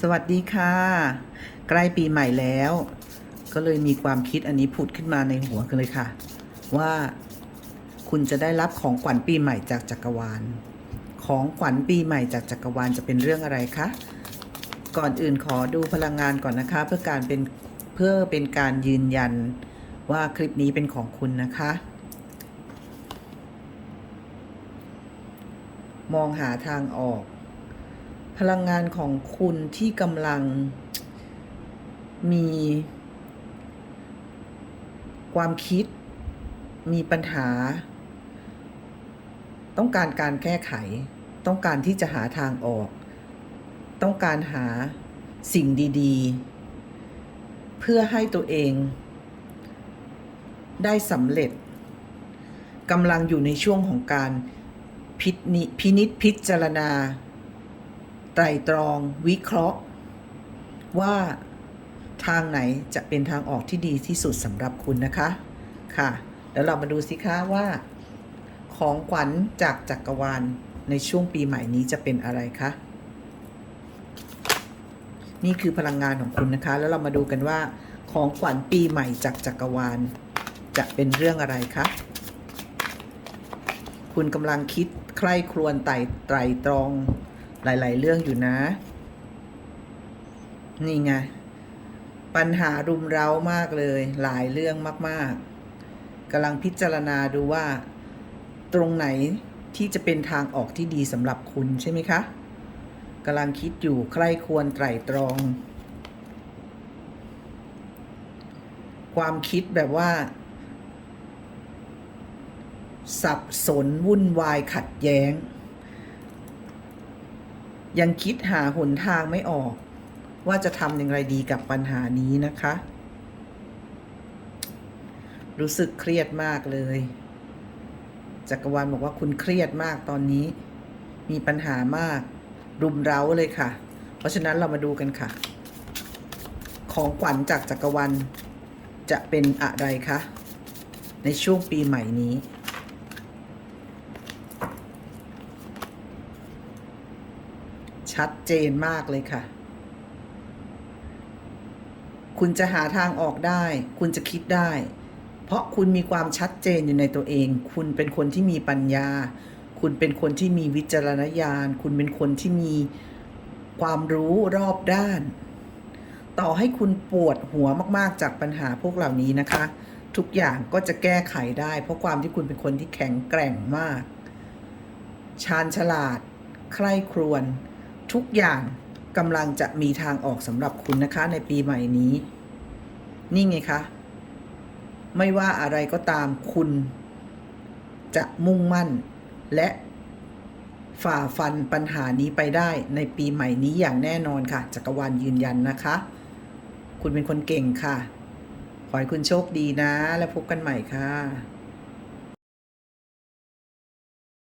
สวัสดีค่ะ ใกล้ปีใหม่แล้ว ก็เลยมีความคิดอันนี้ผุดขึ้นมาในหัวกันเลยค่ะ ว่าคุณจะได้รับของขวัญปีใหม่จากจักรวาล ของขวัญปีใหม่จากจักรวาลจะเป็นเรื่องอะไรคะก่อนอื่นขอดูพลังงานก่อนนะคะ เพื่อการเป็นเพื่อเป็นการยืนยันว่าคลิปนี้เป็นของคุณนะคะ มองหาทางออก พลังงานของคุณที่กำลังมี ความคิด มีปัญหา ต้องการการแก้ไข ต้องการที่จะหาทางออก ต้องการหาสิ่งดี ๆ เพื่อให้ตัวเอง ได้สำเร็จกำลังอยู่ในช่วงของการพินิพินิจพิจารณา ไตรตรองวิเคราะห์ ว่าทางไหนจะเป็นทางออกที่ดีที่สุดสำหรับคุณนะคะค่ะ แล้วเรามาดูสิคะว่า ของขวัญจากจักรวาลในช่วงปีใหม่นี้จะเป็นอะไรคะนี่คือพลังงานของคุณนะคะ แล้วเรามาดูกันว่า ของขวัญปีใหม่จากจักรวาล จะเป็นเรื่องอะไรคะคุณกำลังคิดใคร่ครวญไต่ไตรตรอง หลาย ๆ เรื่องอยู่นะ นี่ไง ปัญหารุมเร้ามากเลย หลายเรื่องมาก ๆกำลังพิจารณาดูว่า ตรงไหนที่จะเป็นทางออกที่ดีสำหรับคุณใช่ไหมคะกำลังคิดอยู่ใคร่ควรไตร่ตรอง ความคิดแบบว่า สับสนวุ่นวายขัดแย้ง ยังคิดหาหนทางไม่ออก ว่าจะทำอย่างไรดีกับปัญหานี้นะคะ รู้สึกเครียดมากเลย จักรวาลบอกว่าคุณเครียดมากตอนนี้ มีปัญหามาก รุมเร้าเลยค่ะ เพราะฉะนั้นเรามาดูกันค่ะ ของขวัญจากจักรวาลจะเป็นอะไรคะ ในช่วงปีใหม่นี้ ชัดเจนมากเลยค่ะ คุณจะหาทางออกได้ คุณจะคิดได้ เพราะคุณมีความชัดเจนอยู่ในตัวเอง คุณเป็นคนที่มีปัญญา คุณเป็นคนที่มีวิจารณญาณ คุณเป็นคนที่มีความรู้รอบด้าน ต่อให้คุณปวดหัวมากๆจากปัญหาพวกเหล่านี้นะคะ ทุกอย่างก็จะแก้ไขได้ เพราะความที่คุณเป็นคนที่แข็งแกร่งมาก ชาญฉลาด ใคร่ครวญ ทุกอย่างกำลังจะมีทางออกสำหรับคุณนะคะในปีใหม่นี้ นี่ไงคะ ไม่ว่าอะไรก็ตามคุณจะมุ่งมั่น และฝ่าฟันปัญหานี้ไปได้ในปีใหม่นี้อย่างแน่นอนค่ะ จักรวาลยืนยันนะคะ คุณเป็นคนเก่งค่ะ ขอให้คุณโชคดีนะ แล้วพบกันใหม่ค่ะ